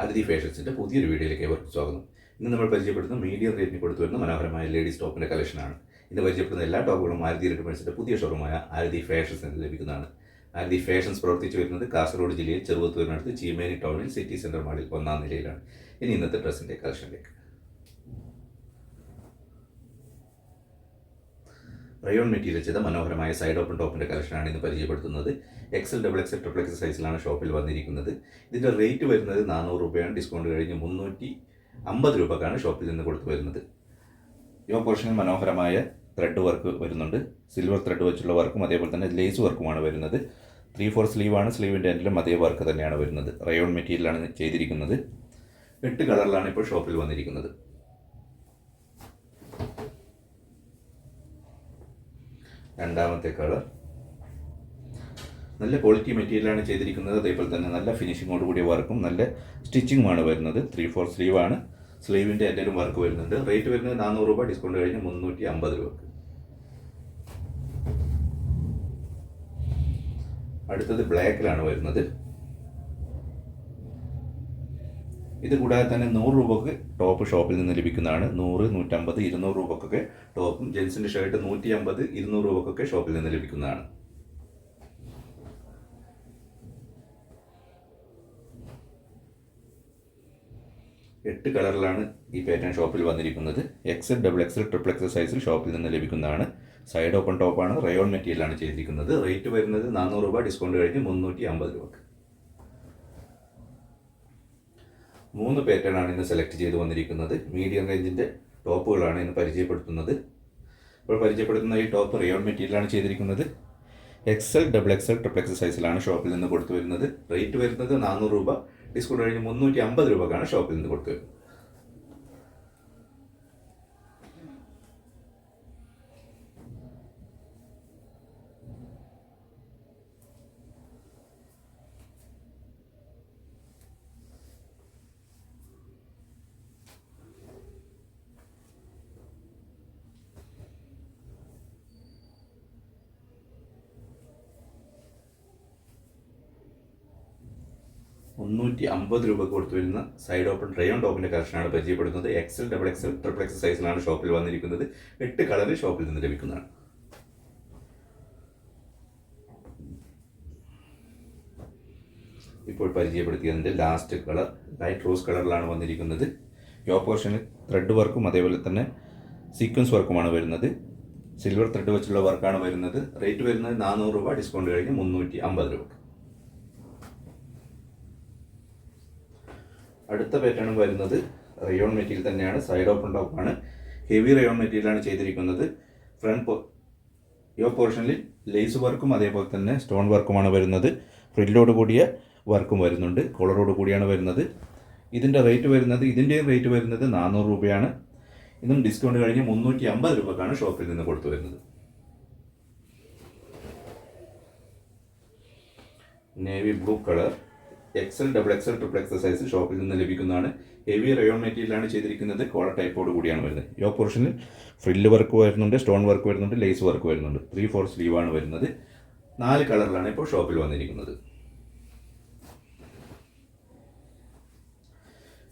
ആരതി ഫാഷൻസിന്റെ പുതിയൊരു വീഡിയോയിലേക്ക് ഏവർക്കും സ്വാഗതം. ഇന്ന് നമ്മൾ പരിചയപ്പെടുത്തുന്ന മീഡിയം റേറ്റിന് കൊടുത്തു വരുന്ന മനോഹരമായ ലേഡീസ് ടോപ്പിന്റെ കളക്ഷനാണ്. ഇന്ന് പരിചയപ്പെടുന്ന എല്ലാ ടോപ്പുകളും ആരതി റെഡിമെൻസിന്റെ പുതിയ ഷോറൂമായ ആരതി ഫാഷൻസ് എന്ന് ലഭിക്കുന്നതാണ്. ആരതി ഫാഷൻസ് പ്രവർത്തിച്ചു വരുന്നത് കാസർഗോഡ് ജില്ലയിൽ ചെറുവത്തൂരിനടുത്ത് ചീമേനി ടൗണിൽ സിറ്റി സെന്റർ മാളിൽ ഒന്നാം നിലയിലാണ്. ഇനി ഇന്നത്തെ ഡ്രസ്സിന്റെ കളക്ഷനിലേക്ക് റയോൺ മെറ്റീരിയൽ ചെയ്ത മനോഹരമായ സൈഡ് ഓപ്പൺ ടോപ്പിന്റെ കളക്ഷനാണ് ഇന്ന് പരിചയപ്പെടുത്തുന്നത്. XL double XL triple XL സൈസിലാണ് ഷോപ്പിൽ വന്നിരിക്കുന്നത്. ഇതിന്റെ റേറ്റ് വരുന്നത് നാനൂറ് രൂപയാണ്. ഡിസ്കൗണ്ട് കഴിഞ്ഞ് മുന്നൂറ്റി അമ്പത് രൂപക്കാണ് ഷോപ്പിൽ നിന്ന് കൊടുത്തു വരുന്നത്. യോ പോർഷനിൽ മനോഹരമായ ത്രെഡ് വർക്ക് വരുന്നുണ്ട്. സിൽവർ ത്രെഡ് വെച്ചുള്ള വർക്കും അതേപോലെ തന്നെ ലേസ് വർക്കുമാണ് വരുന്നത്. ത്രീ ഫോർ സ്ലീവാണ് സ്ലീവിന്റെ എൻഡിലും അതേ വർക്ക് തന്നെയാണ് വരുന്നത്. റയോൺ മെറ്റീരിയലാണ് ചെയ്തിരിക്കുന്നത്. എട്ട് കളറിലാണ് ഇപ്പോൾ ഷോപ്പിൽ വന്നിരിക്കുന്നത്. രണ്ടാമത്തെ കളർ. നല്ല ക്വാളിറ്റി മെറ്റീരിയലാണ് ചെയ്തിരിക്കുന്നത്. അതേപോലെ തന്നെ നല്ല ഫിനിഷിങ്ങോട് കൂടിയ വർക്കും നല്ല സ്റ്റിച്ചിങ്ങുമാണ് വരുന്നത്. ത്രീ ഫോർ സ്ലീവാണ് സ്ലീവിന്റെ എന്തെങ്കിലും വർക്ക് വരുന്നുണ്ട്. റേറ്റ് വരുന്നത് നാനൂറ് രൂപ ഡിസ്കൗണ്ട് കഴിഞ്ഞ് മുന്നൂറ്റി അമ്പത് രൂപക്ക്. അടുത്തത് ബ്ലാക്കിലാണ് വരുന്നത്. ഇത് കൂടാതെ തന്നെ നൂറ് രൂപക്ക് ടോപ്പ് ഷോപ്പിൽ നിന്ന് ലഭിക്കുന്നതാണ്. നൂറ് നൂറ്റമ്പത് ഇരുന്നൂറ് രൂപക്കൊക്കെ ടോപ്പും ജെൻസിന്റെ ഷർട്ട് നൂറ്റി അമ്പത് ഇരുന്നൂറ് രൂപക്കൊക്കെ ഷോപ്പിൽ നിന്ന് ലഭിക്കുന്നതാണ്. എട്ട് കളറിലാണ് ഈ പാറ്റേൺ ഷോപ്പിൽ വന്നിരിക്കുന്നത്. XL double XL triple XL സൈസിൽ ഷോപ്പിൽ നിന്ന് ലഭിക്കുന്നതാണ്. സൈഡ് ഓപ്പൺ ടോപ്പാണ് റയോൺ മെറ്റീരിയലാണ് ചെയ്തിരിക്കുന്നത്. റേറ്റ് വരുന്നത് നാനൂറ് രൂപ ഡിസ്കൗണ്ട് കഴിഞ്ഞ് മുന്നൂറ്റി അമ്പത് രൂപക്ക്. മൂന്ന് പാറ്റേൺ ആണ് ഇന്ന് സെലക്ട് ചെയ്ത് വന്നിരിക്കുന്നത്. മീഡിയം റേഞ്ചിന്റെ ടോപ്പുകളാണ് ഇന്ന് പരിചയപ്പെടുത്തുന്നത്. ഇപ്പോൾ പരിചയപ്പെടുത്തുന്ന ഈ ടോപ്പ് റിയോൺ മെറ്റീരിയലാണ് ചെയ്തിരിക്കുന്നത്. XL double XL triple XL സൈസിലാണ് ഷോപ്പിൽ നിന്ന് കൊടുത്തു വരുന്നത്. റേറ്റ് വരുന്നത് നാനൂറ് രൂപ. ഡിസ്കൗണ്ട് കഴിഞ്ഞ് മുന്നൂറ്റി അമ്പത് രൂപക്കാണ് ഷോപ്പിൽ നിന്ന് കൊടുത്തു വരുന്നത്. മുന്നൂറ്റി അമ്പത് രൂപ കൊടുത്തു വരുന്ന സൈഡ് ഓപ്പൺ റയോൺ ടോപ്പിന്റെ കളക്ഷനാണ് പരിചയപ്പെടുന്നത്. XL double XL triple XL സൈസിലാണ് ഷോപ്പിൽ വന്നിരിക്കുന്നത്. എട്ട് കളറിൽ ഷോപ്പിൽ നിന്ന് ലഭിക്കുന്നതാണ്. ഇപ്പോൾ പരിചയപ്പെടുത്തിയതിന്റെ ലാസ്റ്റ് കളർ ലൈറ്റ് റോസ് കളറിലാണ് വന്നിരിക്കുന്നത്. യോ പോർഷനിൽ ത്രെഡ് വർക്കും അതേപോലെ തന്നെ സീക്വൻസ് വർക്കുമാണ് വരുന്നത്. സിൽവർ ത്രെഡ് വെച്ചുള്ള വർക്കാണ് വരുന്നത്. റേറ്റ് വരുന്നത് നാനൂറ് രൂപ ഡിസ്കൗണ്ട് കഴിഞ്ഞ് മുന്നൂറ്റി അമ്പത് രൂപ അടുത്ത പാറ്റേൺ വരുന്നത് റയോൺ മെറ്റീരിയൽ തന്നെയാണ് സൈഡ് ഓപ്പൺ ടോപ്പാണ് ഹെവി റയോൺ മെറ്റീരിയലാണ് ചെയ്തിരിക്കുന്നത്. ഫ്രണ്ട് യോ പോർഷനിൽ ലേസ് വർക്കും അതേപോലെ തന്നെ സ്റ്റോൺ വർക്കുമാണ് വരുന്നത്. ഫ്രില്ലോട് കൂടിയ വർക്കും വരുന്നുണ്ട്. കോളറോട് കൂടിയാണ് വരുന്നത്. ഇതിന്റെ റേറ്റ് വരുന്നത് ഇതിന്റെയും റേറ്റ് വരുന്നത് നാനൂറ് രൂപയാണ്. ഇതും ഡിസ്കൗണ്ട് കഴിഞ്ഞ് മുന്നൂറ്റി അമ്പത് രൂപക്കാണ് ഷോപ്പിൽ നിന്ന് കൊടുത്തു വരുന്നത്. Navy blue colour XL double XL triple XL size ഷോപ്പിൽ നിന്ന് ലഭിക്കുന്നതാണ്. ഹെവി റയോൺ മെറ്റീരിയലാണ് ചെയ്തിരിക്കുന്നത്. കോളർ ടൈപ്പോട് കൂടിയാണ് വരുന്നത്. യോ പോർഷനിൽ ഫ്രില്ല് വർക്ക് വരുന്നുണ്ട് സ്റ്റോൺ വർക്ക് വരുന്നുണ്ട് ലേസ് വർക്ക് വരുന്നുണ്ട്. ത്രീ ഫോർ സ്ലീവാണ് വരുന്നത്. നാല് കളറിലാണ് ഇപ്പോൾ ഷോപ്പിൽ വന്നിരിക്കുന്നത്.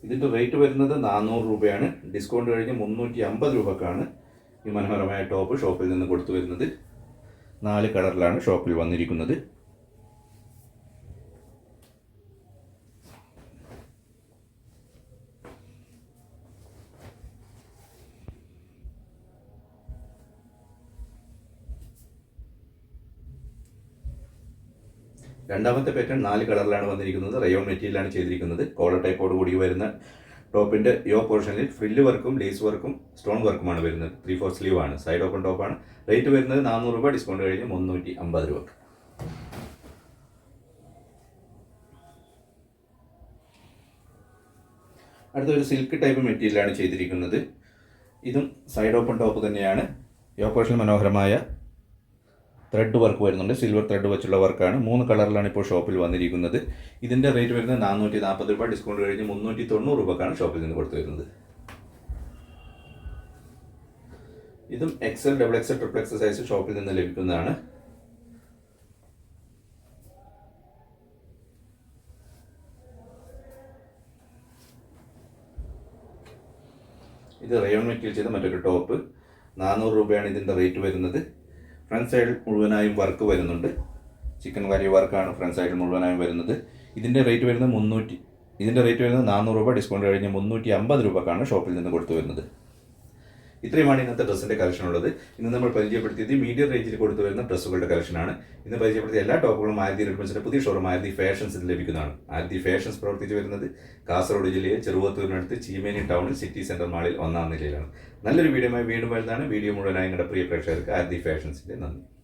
ഇതിന്റെ റേറ്റ് വരുന്നത് നാനൂറ് രൂപയാണ്. ഡിസ്കൗണ്ട് കഴിഞ്ഞ് മുന്നൂറ്റി അമ്പത് രൂപക്കാണ് ഈ മനോഹരമായ ടോപ്പ് ഷോപ്പിൽ നിന്ന് കൊടുത്തു വരുന്നത്. നാല് കളറിലാണ് ഷോപ്പിൽ വന്നിരിക്കുന്നത്. രണ്ടാമത്തെ പാറ്റേൺ നാല് കളറിലാണ് വന്നിരിക്കുന്നത്. റയോൺ മെറ്റീരിയലാണ് ചെയ്തിരിക്കുന്നത്. കോളർ ടൈപ്പോട് കൂടി വരുന്ന ടോപ്പിന്റെ യോ പോർഷനിൽ ഫ്രില്ല് വർക്കും ലേസ് വർക്കും സ്റ്റോൺ വർക്കുമാണ് വരുന്നത്. ത്രീ ഫോർ സ്ലീവ് ആണ്. സൈഡ് ഓപ്പൺ ടോപ്പാണ് റേറ്റ് വരുന്നത് നാനൂറ് രൂപ ഡിസ്കൗണ്ട് കഴിഞ്ഞ് മുന്നൂറ്റി അമ്പത് രൂപ. അടുത്തൊരു സിൽക്ക് ടൈപ്പ് മെറ്റീരിയലാണ് ചെയ്തിരിക്കുന്നത്. ഇതും സൈഡ് ഓപ്പൺ ടോപ്പ് തന്നെയാണ്. യോ പോർഷൻ മനോഹരമായ ത്രെഡ് വർക്ക് വരുന്നുണ്ട്. സിൽവർ ത്രെഡ് വെച്ചുള്ള വർക്കാണ്. മൂന്ന് കളറിലാണ് ഇപ്പോൾ ഷോപ്പിൽ വന്നിരിക്കുന്നത്. ഇതിന്റെ റേറ്റ് വരുന്നത് നാനൂറ്റി നാൽപ്പത് രൂപ. ഡിസ്കൗണ്ട് കഴിഞ്ഞ് മുന്നൂറ്റി തൊണ്ണൂറ് രൂപക്കാണ് ഷോപ്പിൽ നിന്ന് കൊടുത്തു വരുന്നത്. ഇതും XL double XL triple XL size ഷോപ്പിൽ നിന്ന് ലഭിക്കുന്നതാണ്. ഇത് റയോൺ മെറ്റീരിയൽ ചെയ്ത മറ്റൊരു ടോപ്പ്. നാനൂറ് രൂപയാണ് ഇതിന്റെ റേറ്റ് വരുന്നത്. ഫ്രണ്ട് സൈഡിൽ മുഴുവനായും വർക്ക് വരുന്നുണ്ട്. ചിക്കൻ കറി വർക്കാണ് ഫ്രണ്ട് സൈഡിൽ മുഴുവനായും വരുന്നത്. ഇതിന്റെ റേറ്റ് വരുന്നത് മുന്നൂറ്റി ഇതിന്റെ റേറ്റ് വരുന്നത് നാനൂറ് രൂപ ഡിസ്കൗണ്ട് കഴിഞ്ഞ് മുന്നൂറ്റി അമ്പത് രൂപക്കാണ് ഷോപ്പിൽ നിന്ന് കൊടുത്തു വരുന്നത്. ഇത്രയുമാണ് ഇന്നത്തെ ഡ്രസ്സിന്റെ കളക്ഷൻ ഉള്ളത്. ഇന്ന് നമ്മൾ പരിചയപ്പെടുത്തിയത് മീഡിയം റേഞ്ചിൽ കൊടുത്തു വരുന്ന ഡ്രസ്സുകളുടെ കളക്ഷനാണ് ഇന്ന് പരിചയപ്പെടുത്തിയ എല്ലാ ടോപ്പുകളും ആയിരത്തി റെഡ്മെൻസിന്റെ പുതിയ ഷോറൂം ആയിരത്തി ഫാഷൻസിൽ ലഭിക്കുന്നതാണ്. ആയിരത്തി ഫാഷൻസ് പ്രവർത്തിച്ചു വരുന്നത് കാസർഗോഡ് ജില്ലയിൽ ചെറുവത്തൂരിനടുത്ത് ചീമേനി ടൗണിൽ സിറ്റി സെന്റർ മാളിൽ ഒന്നാം നിലയിലാണ്. നല്ലൊരു വീഡിയോ വീണ്ടും വരുന്നതാണ് വീഡിയോ മുഴുവനായി നിങ്ങളുടെ പ്രിയ പ്രേക്ഷകർക്ക് ആയിരത്തി ഫാഷൻസിന്റെ നന്ദി.